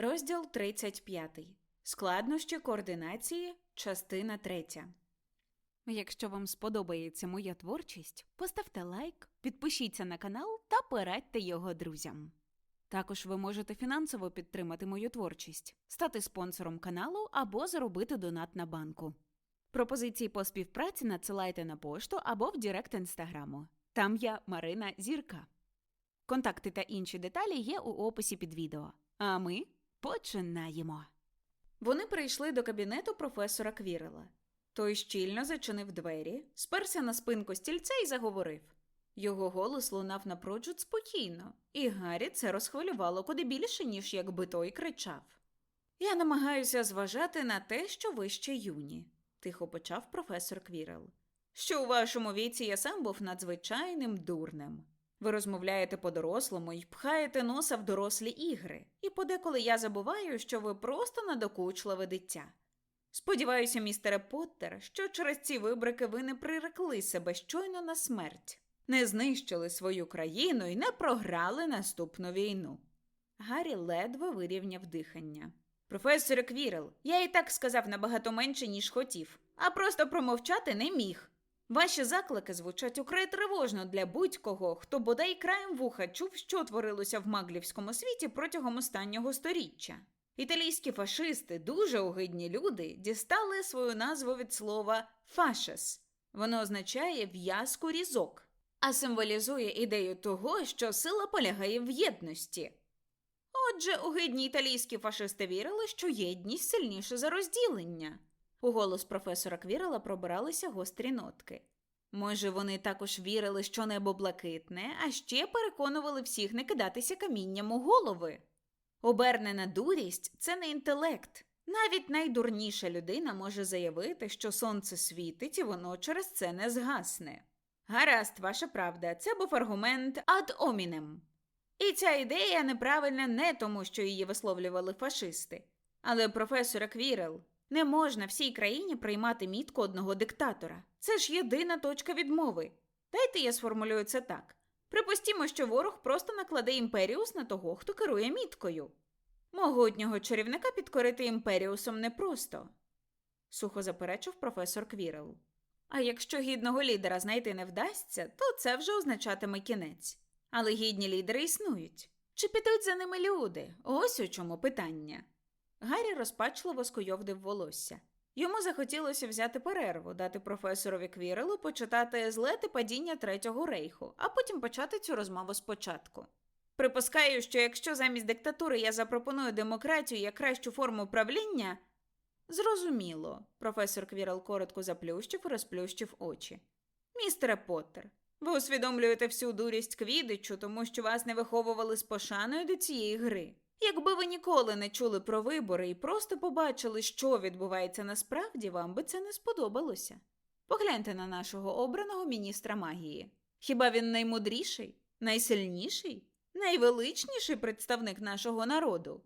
Розділ 35. Складнощі координації. Частина 3. Якщо вам сподобається моя творчість, поставте лайк, підпишіться на канал та порадьте його друзям. Також ви можете фінансово підтримати мою творчість, стати спонсором каналу або зробити донат на банку. Пропозиції по співпраці надсилайте на пошту або в Директ інстаграму. Там я Марина Зірка. Контакти та інші деталі є у описі під відео. А ми починаємо. Вони прийшли до кабінету професора Квірела. Той щільно зачинив двері, сперся на спинку стільця і заговорив. Його голос лунав напрочуд спокійно, і Гаррі це розхвилювало куди більше, ніж якби той кричав. Я намагаюся зважати на те, що ви ще юні, тихо почав професор Квірел. Що у вашому віці я сам був надзвичайним дурнем. Ви розмовляєте по-дорослому і пхаєте носа в дорослі ігри, і подеколи я забуваю, що ви просто надокучливе дитя. Сподіваюся, містере Поттер, що через ці вибрики ви не прирекли себе щойно на смерть, не знищили свою країну і не програли наступну війну. Гаррі ледве вирівняв дихання. Професоре Квірел, я і так сказав набагато менше, ніж хотів, а просто промовчати не міг. Ваші заклики звучать украй тривожно для будь-кого, хто бодай краєм вуха чув, що творилося в маглівському світі протягом останнього сторіччя. Італійські фашисти, дуже огидні люди, дістали свою назву від слова фашес. Воно означає в'язку різок, а символізує ідею того, що сила полягає в єдності. Отже, огидні італійські фашисти вірили, що єдність сильніша за розділення. У голос професора Квірела пробиралися гострі нотки. Може, вони також вірили, що небо блакитне, а ще переконували всіх не кидатися камінням у голови. Обернена дурість це не інтелект. Навіть найдурніша людина може заявити, що сонце світить і воно через це не згасне. Гаразд, ваша правда, це був аргумент ад омінем. І ця ідея неправильна не тому, що її висловлювали фашисти. Але, професоре Квірел, не можна всій країні приймати мітку одного диктатора. Це ж єдина точка відмови. Дайте я сформулюю це так. Припустімо, що ворог просто накладе імперіус на того, хто керує міткою. Могутнього чарівника підкорити імперіусом непросто, сухо заперечив професор Квірел. А якщо гідного лідера знайти не вдасться, то це вже означатиме кінець. Але гідні лідери існують. Чи підуть за ними люди? Ось у чому питання. Гаррі розпачливо скуйовдив волосся. Йому захотілося взяти перерву, дати професорові Квірелу почитати злети падіння Третього рейху, а потім почати цю розмову спочатку. Припускаю, що якщо замість диктатури я запропоную демократію як кращу форму правління. Зрозуміло, професор Квірел коротко заплющив і розплющив очі. Містере Поттер, ви усвідомлюєте всю дурість квідичу, тому що вас не виховували з пошаною до цієї гри. Якби ви ніколи не чули про вибори і просто побачили, що відбувається насправді, вам би це не сподобалося. Погляньте на нашого обраного міністра магії. Хіба він наймудріший, найсильніший, найвеличніший представник нашого народу?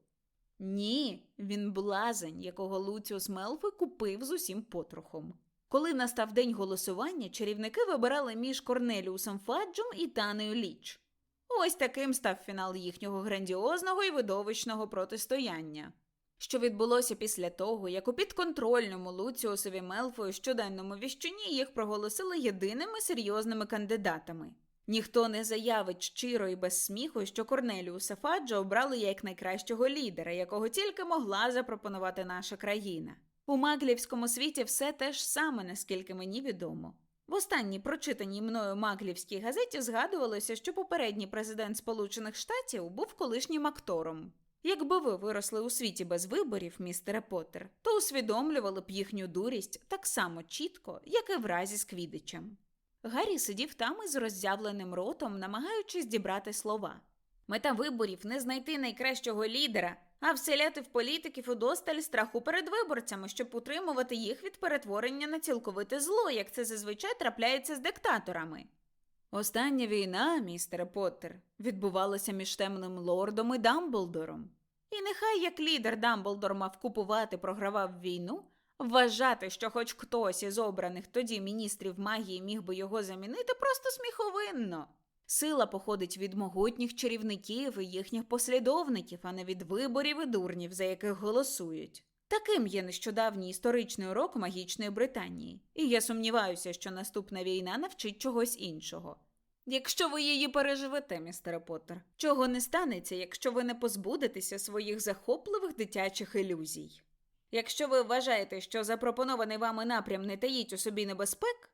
Ні, він блазень, якого Луціус Мелфи купив з усім потрохом. Коли настав день голосування, чарівники вибирали між Корнеліусом Фаджем і Танею Ліч. Ось таким став фінал їхнього грандіозного і видовищного протистояння, що відбулося після того, як у підконтрольному Луціусові Мелфою щоденному віщуні їх проголосили єдиними серйозними кандидатами. Ніхто не заявить щиро і без сміху, що Корнеліуса Фаджа обрали як найкращого лідера, якого тільки могла запропонувати наша країна. У маглівському світі все те ж саме, наскільки мені відомо. В останній прочитаній мною маглівській газеті згадувалося, що попередній президент Сполучених Штатів був колишнім актором. Якби ви виросли у світі без виборів, містере Поттер, то усвідомлювали б їхню дурість так само чітко, як і в разі з Квідичем. Гаррі сидів там із роззявленим ротом, намагаючись дібрати слова. Мета виборів не знайти найкращого лідера, а вселяти в політиків удосталь страху перед виборцями, щоб утримувати їх від перетворення на цілковите зло, як це зазвичай трапляється з диктаторами. Остання війна, містере Поттер, відбувалася між темним лордом і Дамблдором. І нехай як лідер Дамблдор мав купувати, програвав війну, вважати, що хоч хтось із обраних тоді міністрів магії міг би його замінити, просто сміховинно. Сила походить від могутніх чарівників і їхніх послідовників, а не від виборів і дурнів, за яких голосують. Таким є нещодавній історичний урок магічної Британії, і я сумніваюся, що наступна війна навчить чогось іншого. Якщо ви її переживете, містере Поттер, чого не станеться, якщо ви не позбудетеся своїх захопливих дитячих ілюзій. Якщо ви вважаєте, що запропонований вами напрям не таїть у собі небезпек,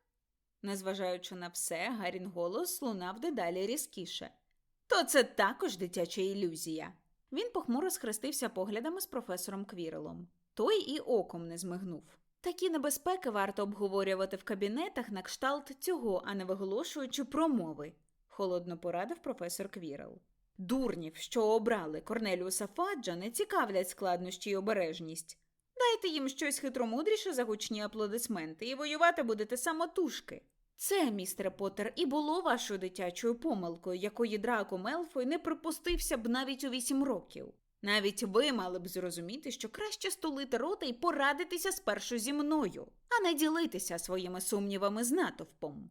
незважаючи на все, Гарін голос лунав дедалі різкіше. То це також дитяча ілюзія. Він похмуро схрестився поглядами з професором Квірелом. Той і оком не змигнув. Такі небезпеки варто обговорювати в кабінетах на кшталт цього, а не виголошуючи промови, холодно порадив професор Квірел. Дурнів, що обрали Корнеліуса Фаджа, не цікавлять складнощі й обережність. Дайте їм щось хитромудріше за гучні аплодисменти, і воювати будете самотужки. Це, містере Поттер, і було вашою дитячою помилкою, якої Драко Мелфой не припустився б навіть у вісім років. Навіть ви мали б зрозуміти, що краще стулити рота і порадитися спершу зі мною, а не ділитися своїми сумнівами з натовпом.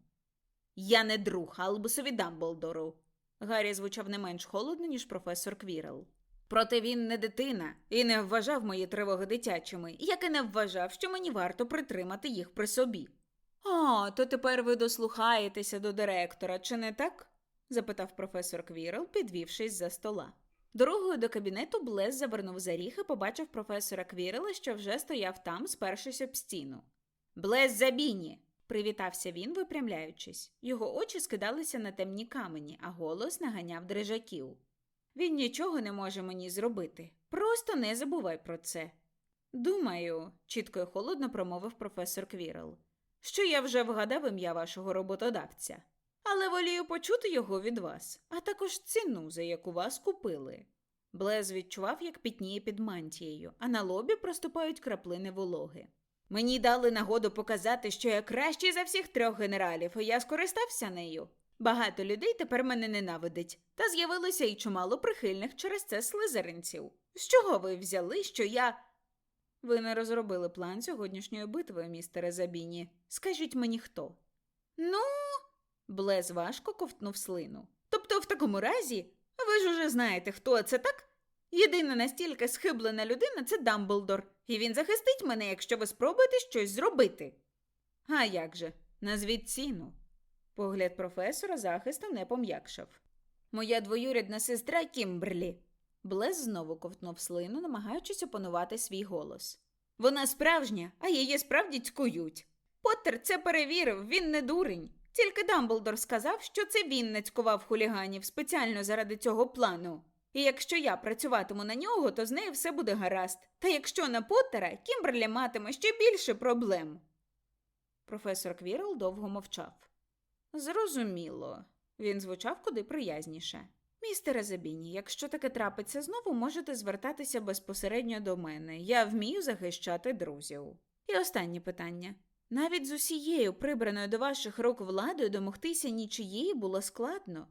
Я не друг Албусові Дамблдору. Гаррі звучав не менш холодно, ніж професор Квірел. Проте він не дитина і не вважав мої тривоги дитячими, як і не вважав, що мені варто притримати їх при собі. А, то тепер ви дослухаєтеся до директора, чи не так? запитав професор Квірел, підвівшись за стола. Дорогою до кабінету Блес завернув за ріг і побачив професора Квірела, що вже стояв там, спершись об стіну. Блес Забіні! привітався він, випрямляючись. Його очі скидалися на темні камені, а голос наганяв дрижаків. Він нічого не може мені зробити. Просто не забувай про це. Думаю, чітко і холодно промовив професор Квірел, що я вже вгадав ім'я вашого роботодавця, але волію почути його від вас, а також ціну, за яку вас купили. Блез відчував, як пітніє під мантією, а на лобі проступають краплини вологи. Мені дали нагоду показати, що я кращий за всіх трьох генералів, і я скористався нею. Багато людей тепер мене ненавидить, та з'явилося й чимало прихильних через це слизеринців. З чого ви взяли, що я. Ви не розробили план сьогоднішньої битви, містере Забіні. Скажіть мені хто. Ну, Блез важко ковтнув слину. Тобто, в такому разі, ви ж уже знаєте, хто це так? Єдина настільки схиблена людина це Дамблдор, і він захистить мене, якщо ви спробуєте щось зробити. А як же? Назвіть ціну. Погляд професора захистом не пом'якшав. Моя двоюрідна сестра Кімберлі. Блез знову ковтнув слину, намагаючись опанувати свій голос. Вона справжня, а її справді цькують. Поттер це перевірив, він не дурень. Тільки Дамблдор сказав, що це він не цькував хуліганів спеціально заради цього плану. І якщо я працюватиму на нього, то з нею все буде гаразд. Та якщо на Поттера, Кімберлі матиме ще більше проблем. Професор Квірл довго мовчав. Зрозуміло. Він звучав куди приязніше. Містере Забіні, якщо таке трапиться знову, можете звертатися безпосередньо до мене. Я вмію захищати друзів. І останнє питання. Навіть з усією прибраною до ваших рук владою домогтися нічиєї було складно.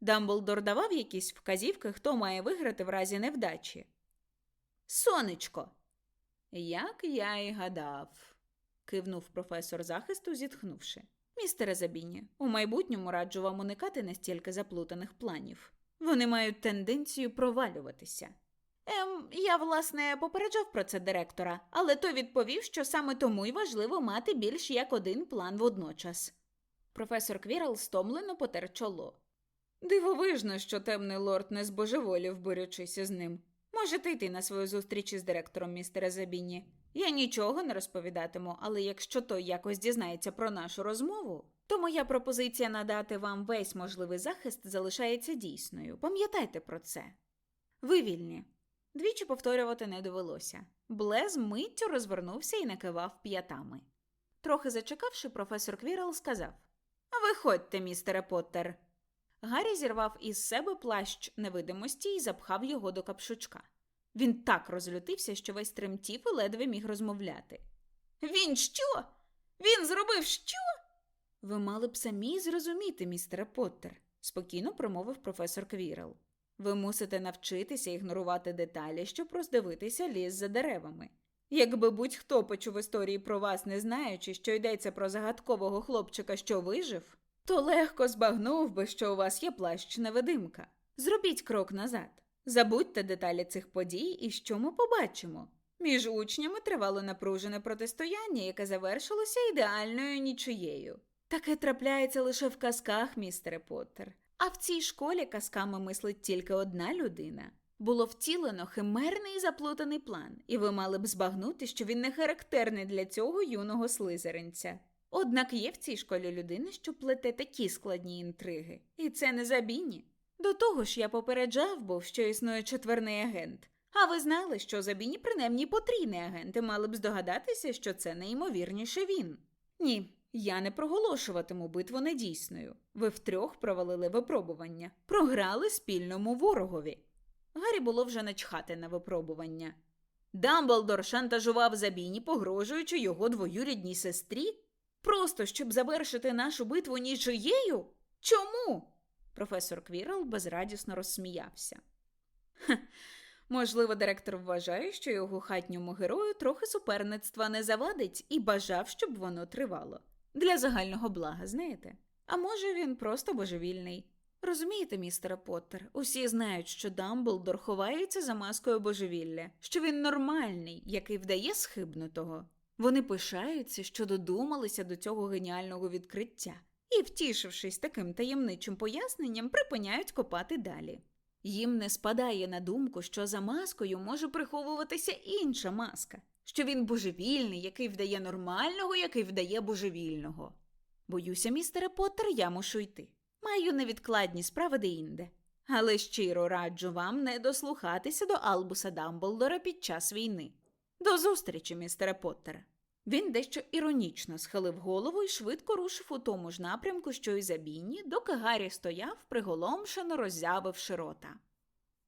Дамблдор давав якісь вказівки, хто має виграти в разі невдачі. Сонечко. Як я й гадав, кивнув професор захисту, зітхнувши. Містере Забіні, у майбутньому раджу вам уникати настільки заплутаних планів. Вони мають тенденцію провалюватися. Ем, я, власне, попереджав про це директора, але той відповів, що саме тому й важливо мати більш як один план водночас. Професор Квірл стомлено потер чоло. Дивовижно, що темний лорд не збожеволів, борючись із ним. Можете йти на свою зустріч із директором, містере Забіні. Я нічого не розповідатиму, але якщо той якось дізнається про нашу розмову, то моя пропозиція надати вам весь можливий захист залишається дійсною. Пам'ятайте про це. Ви вільні. Двічі повторювати не довелося. Блез миттю розвернувся і накивав п'ятами. Трохи зачекавши, професор Квірл сказав Виходьте, містере Поттер. Гаррі зірвав із себе плащ невидимості і запхав його до капшучка. Він так розлютився, що весь тремтів і ледве міг розмовляти. Він що? Він зробив що? Ви мали б самі зрозуміти, містере Поттер, спокійно промовив професор Квірел. Ви мусите навчитися ігнорувати деталі, щоб роздивитися ліс за деревами. Якби будь-хто почув історії про вас, не знаючи, що йдеться про загадкового хлопчика, що вижив, то легко збагнув би, що у вас є плащ невидимка. Зробіть крок назад. Забудьте деталі цих подій, і що ми побачимо. Між учнями тривало напружене протистояння, яке завершилося ідеальною нічиєю. Таке трапляється лише в казках, містере Поттер. А в цій школі казками мислить тільки одна людина. Було втілено химерний і заплутаний план, і ви мали б збагнути, що він не характерний для цього юного слизеринця. Однак є в цій школі людина, що плете такі складні інтриги, і це не забіні. До того ж, я попереджав був, що існує четверний агент. А ви знали, що Забіні принаймні потрійний агент, і мали б здогадатися, що це найімовірніше він. Ні, я не проголошуватиму битву недійсною. Ви втрьох провалили випробування, програли спільному ворогові. Гаррі було вже начхати на випробування. Дамблдор шантажував Забіні, погрожуючи його двоюрідній сестрі? Просто щоб завершити нашу битву нічиєю? Чому? Професор Квірл безрадісно розсміявся. «Хе, Можливо, директор вважає, що його хатньому герою трохи суперництва не завадить і бажав, щоб воно тривало. Для загального блага, знаєте? А може, він просто божевільний. Розумієте, містере Поттер, усі знають, що Дамблдор ховається за маскою божевілля, що він нормальний, який вдає схибнутого. Вони пишаються, що додумалися до цього геніального відкриття, і, втішившись таким таємничим поясненням, припиняють копати далі. Їм не спадає на думку, що за маскою може приховуватися інша маска, що він божевільний, який вдає нормального, який вдає божевільного. Боюся, містере Поттер, я мушу йти. Маю невідкладні справи деінде. Але щиро раджу вам не дослухатися до Албуса Дамблдора під час війни. До зустрічі, містере Поттер. Він дещо іронічно схилив голову і швидко рушив у тому ж напрямку, що й Забіні, доки Гаррі стояв, приголомшено роззявивши рота.